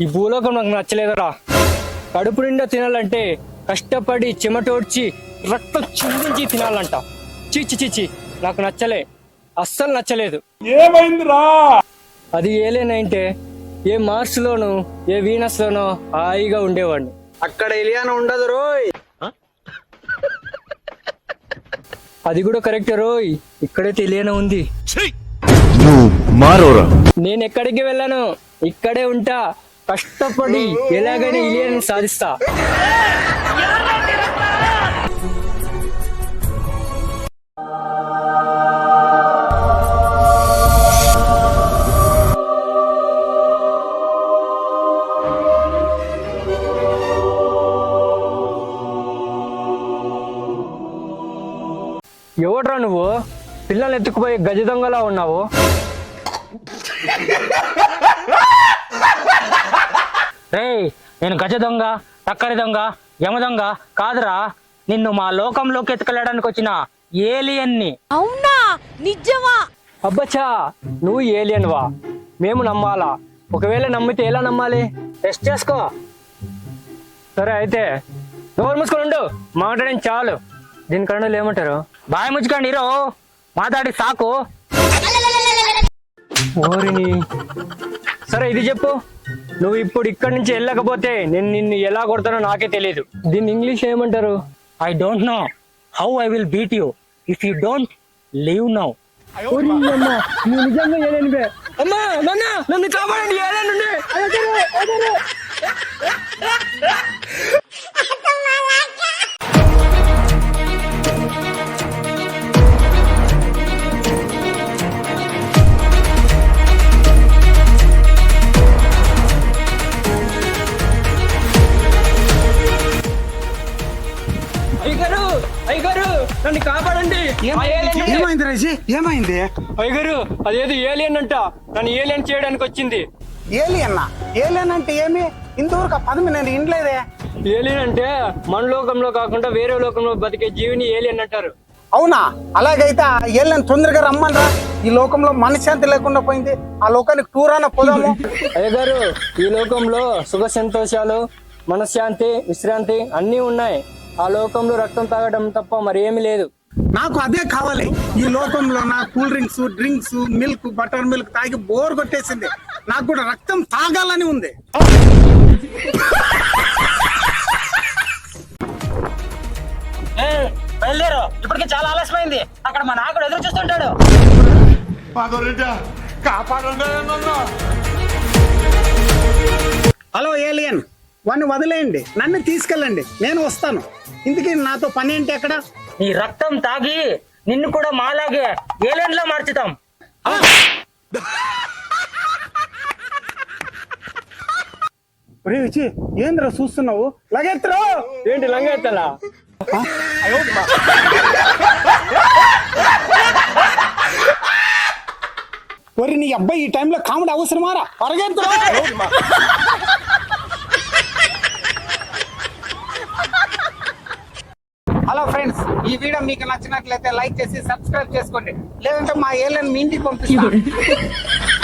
ఈ భూలోకం నాకు నచ్చలేదురా. కడుపు నిండా తినాలంటే కష్టపడి చెమటోడ్చి రక్తం చిందించి తినాలంట. చీచి చీచి నాకు నచ్చలే. అస్సలు నచ్చలేదు. ఏమైందిరా? అది ఏలేనంటే ఏ మార్స్ లోను ఏ వీనస్ లోనో హాయిగా ఉండేవాడిని. అక్కడ ఇలియానా ఉండదు రోయ్. అది కూడా కరెక్ట్ రోయ్. ఇక్కడే తెలియన ఉంది. నేను ఎక్కడికి వెళ్ళాను? ఇక్కడే ఉంటా. కష్టపడి ఎలాగైనా ఇలియన్ సాధిస్తా. ఎవడ్రా నువ్వు? పిల్లలు ఎత్తుకుపోయి గజ దొంగలా ఉన్నావు? రేయ్ నేను గజ దొంగ టక్కరి దొంగ యమ దొంగ కాదురా. నిన్ను మా లోకంలోకి ఎత్తుకెళ్ళడానికి వచ్చిన ఏలియన్ని. అవునా? నిజమా? అబ్బచ్చా నువ్వు ఏలియన్ వా. మేము నమ్మాలా. ఒకవేళ నమ్మితే ఎలా నమ్మాలి? టెస్ట్ చేసుకో. సరే అయితే నోరు మూసుకొని ఉండు. మాట్లాడిన చాలు. దీని కరణాలు ఏమంటారు? బాయ్ ముచ్చుకోండి హీరో. మాట్లాడి సాకు. ఓరిని. సరే ఇది చెప్పు. నువ్వు ఇప్పుడు ఇక్కడి నుంచి వెళ్ళకపోతే నేను నిన్ను ఎలా కొడతానో నాకే తెలియదు. దీన్ని ఇంగ్లీష్ ఏమంటారు? I don't know how I will beat you if you don't leave now నువ్వు నిజంగా ఏలేనివే. అమ్మా నాన్న నన్ను కాపాడండి అయ్యగారు అయ్యగారు నన్ను కాపాడండి. ఏలియన్ ఏమైంది రేసి ఏమైంది? అయ్యగారు అదేదో ఏలియన్ అంట. నన్ను ఏలియన్ చేయడానికి వచ్చింది. ఏలియన్నా ఏలియన్ అంటే ఏమి? ఇంతవరకు ఆ పదం నేను ఇంట్లేదే ఏలియన్ అంటే మన లోకంలో కాకుండా వేరే లోకంలో బతికే జీవిని ఏలియన్ అంటారు. అవునా? అలాగైతే ఆ ఏలియన్ తొందరగా రమ్మనరా ఈ లోకంలో మనశ్శాంతి లేకుండా పోయింది. ఆ లోకానికి టూర్ అన్న పోదాము. అయ్యగారు ఈ లోకంలో సుఖ సంతోషాలు మనశ్శాంతి విశ్రాంతి అన్నీ ఉన్నాయి. ఆ లోకంలో రక్తం తాగడం తప్ప మరి ఏమీ లేదు. నాకు అదే కావాలి. ఈ లోకంలో నా cool drinks drinks milk butter milk తాగి బోర్ కొట్టేసింది. నాకు కూడా రక్తం తాగాలని ఉంది. బయలుదేరు. ఇప్పటికి చాలా ఆలస్యమైంది. అక్కడ మా నాయకుడు ఎదురు చూస్తుంటాడు. Hello alien. వాడిని వదిలేయండి. నన్ను తీసుకెళ్ళండి. నేను వస్తాను. ఇందుకే నాతో పని ఏంటి అక్కడ? నీ రక్తం తాగి నిన్ను కూడా మాలాగే ఏలియన్లా మార్చుతాం. ఒరే విచి ఏంద్రా చూస్తున్నావు? లగెత్తరు? ఏంటి లంగా ఎత్తాలా ఒరి నీ అబ్బాయి ఈ టైంలో కామెడీ అవసరమారా? పరిగెత్తరు హలో ఫ్రెండ్స్ ఈ వీడియో మీకు నచ్చినట్లయితే లైక్ చేసి సబ్స్క్రైబ్ చేసుకోండి. లేదంటే మా ఏళ్ళని మీ ఇంటికి పంపిస్తాను